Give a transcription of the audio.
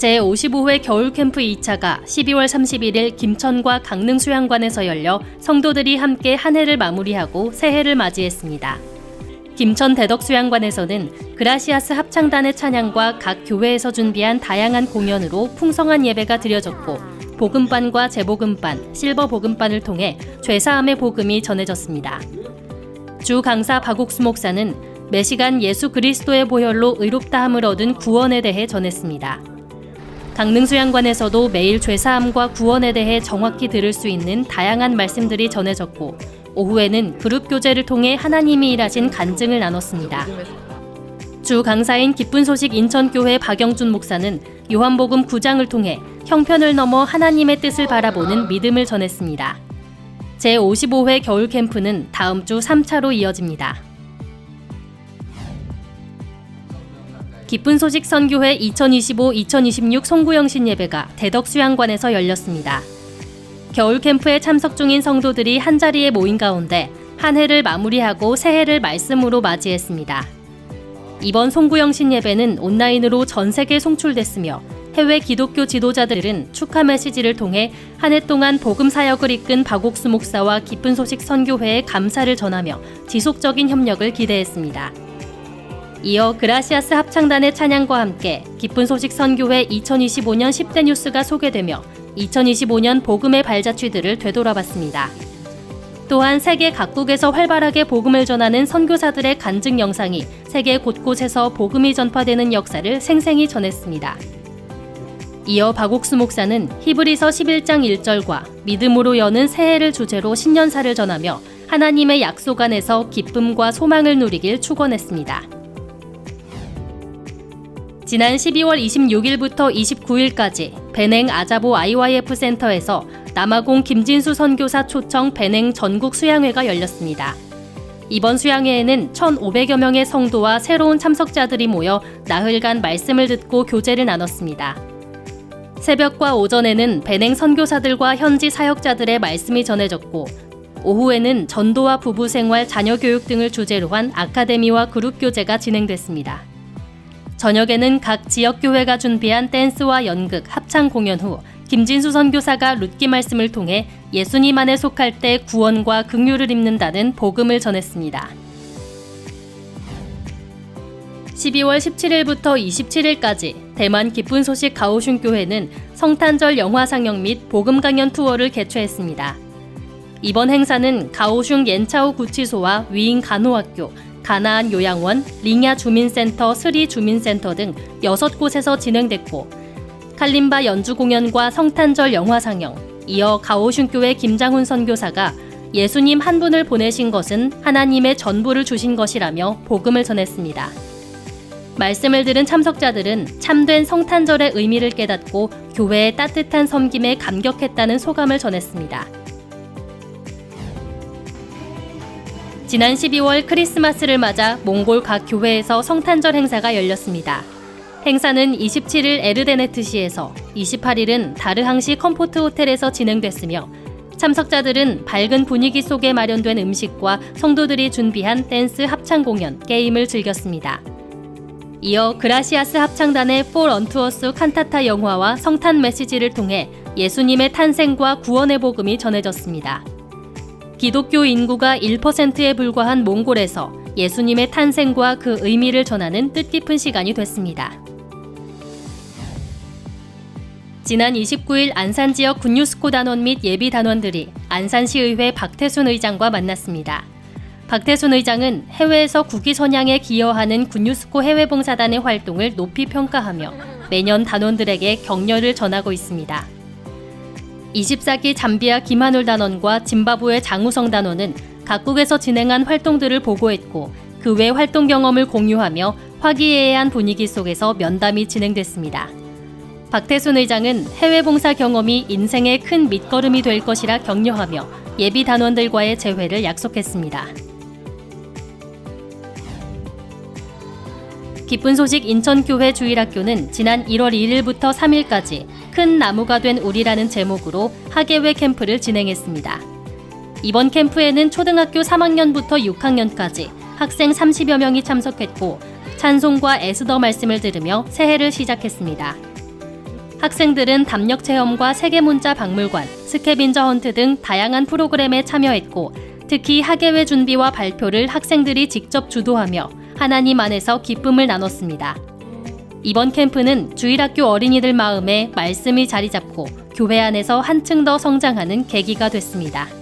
제55회 겨울 캠프 2차가 12월 31일 김천과 강릉 수양관에서 열려 성도들이 함께 한 해를 마무리하고 새해를 맞이했습니다. 김천 대덕 수양관에서는 그라시아스 합창단의 찬양과 각 교회에서 준비한 다양한 공연으로 풍성한 예배가 드려졌고 복음반과 재복음반, 실버 복음반을 통해 죄사함의 복음이 전해졌습니다. 주 강사 박옥수 목사는 매시간 예수 그리스도의 보혈로 의롭다함을 얻은 구원에 대해 전했습니다. 강릉 수양관에서도 매일 죄사함과 구원에 대해 정확히 들을 수 있는 다양한 말씀들이 전해졌고 오후에는 그룹 교제를 통해 하나님이 일하신 간증을 나눴습니다. 주 강사인 기쁜 소식 인천교회 박영준 목사는 요한복음 9장을 통해 형편을 넘어 하나님의 뜻을 바라보는 믿음을 전했습니다. 제55회 겨울 캠프는 다음 주 3차로 이어집니다. 기쁜 소식 선교회 2025-2026 송구영신 예배가 대덕 수양관에서 열렸습니다. 겨울 캠프에 참석 중인 성도들이 한자리에 모인 가운데 한 해를 마무리하고 새해를 말씀으로 맞이했습니다. 이번 송구영신 예배는 온라인으로 전 세계 송출됐으며 해외 기독교 지도자들은 축하 메시지를 통해 한 해 동안 복음 사역을 이끈 박옥수 목사와 기쁜 소식 선교회에 감사를 전하며 지속적인 협력을 기대했습니다. 이어 그라시아스 합창단의 찬양과 함께 기쁜 소식 선교회 2025년 10대 뉴스가 소개되며 2025년 복음의 발자취들을 되돌아봤습니다. 또한 세계 각국에서 활발하게 복음을 전하는 선교사들의 간증 영상이 세계 곳곳에서 복음이 전파되는 역사를 생생히 전했습니다. 이어 박옥수 목사는 히브리서 11장 1절과 믿음으로 여는 새해를 주제로 신년사를 전하며 하나님의 약속 안에서 기쁨과 소망을 누리길 축원했습니다. 지난 12월 26일부터 29일까지 배냉 아자보 IYF 센터에서 남아공 김진수 선교사 초청 배냉 전국 수양회가 열렸습니다. 이번 수양회에는 1,500여 명의 성도와 새로운 참석자들이 모여 나흘간 말씀을 듣고 교제를 나눴습니다. 새벽과 오전에는 배냉 선교사들과 현지 사역자들의 말씀이 전해졌고 오후에는 전도와 부부 생활, 자녀 교육 등을 주제로 한 아카데미와 그룹 교제가 진행됐습니다. 저녁에는 각 지역교회가 준비한 댄스와 연극, 합창 공연 후 김진수 선교사가 룻기 말씀을 통해 예수님 안에 속할 때 구원과 긍휼을 입는다는 복음을 전했습니다. 12월 17일부터 27일까지 대만 기쁜 소식 가오슝 교회는 성탄절 영화 상영 및 복음 강연 투어를 개최했습니다. 이번 행사는 가오슝 옌차오 구치소와 위인 간호학교, 가나안 요양원, 링야 주민센터, 스리 주민센터 등 6곳에서 진행됐고 칼림바 연주 공연과 성탄절 영화 상영, 이어 가오슝교회 김장훈 선교사가 예수님 한 분을 보내신 것은 하나님의 전부를 주신 것이라며 복음을 전했습니다. 말씀을 들은 참석자들은 참된 성탄절의 의미를 깨닫고 교회의 따뜻한 섬김에 감격했다는 소감을 전했습니다. 지난 12월 크리스마스를 맞아 몽골 각 교회에서 성탄절 행사가 열렸습니다. 행사는 27일 에르데네트시에서 28일은 다르항시 컴포트 호텔에서 진행됐으며 참석자들은 밝은 분위기 속에 마련된 음식과 성도들이 준비한 댄스 합창 공연, 게임을 즐겼습니다. 이어 그라시아스 합창단의 폴 언투어스 칸타타 영화와 성탄 메시지를 통해 예수님의 탄생과 구원의 복음이 전해졌습니다. 기독교 인구가 1%에 불과한 몽골에서 예수님의 탄생과 그 의미를 전하는 뜻깊은 시간이 됐습니다. 지난 29일 안산 지역 군유스코 단원 및 예비 단원들이 안산시의회 박태순 의장과 만났습니다. 박태순 의장은 해외에서 국위 선양에 기여하는 군유스코 해외봉사단의 활동을 높이 평가하며 매년 단원들에게 격려를 전하고 있습니다. 24기 잠비아 김한울 단원과 짐바브웨 장우성 단원은 각국에서 진행한 활동들을 보고했고 그 외 활동 경험을 공유하며 화기애애한 분위기 속에서 면담이 진행됐습니다. 박태순 의장은 해외 봉사 경험이 인생의 큰 밑거름이 될 것이라 격려하며 예비 단원들과의 재회를 약속했습니다. 기쁜 소식 인천교회 주일학교는 지난 1월 1일부터 3일까지 큰 나무가 된 우리라는 제목으로 학예회 캠프를 진행했습니다. 이번 캠프에는 초등학교 3학년부터 6학년까지 학생 30여 명이 참석했고 찬송과 에스더 말씀을 들으며 새해를 시작했습니다. 학생들은 담력 체험과 세계 문자 박물관, 스캐빈저 헌트 등 다양한 프로그램에 참여했고 특히 학예회 준비와 발표를 학생들이 직접 주도하며 하나님 안에서 기쁨을 나눴습니다. 이번 캠프는 주일학교 어린이들 마음에 말씀이 자리 잡고 교회 안에서 한층 더 성장하는 계기가 됐습니다.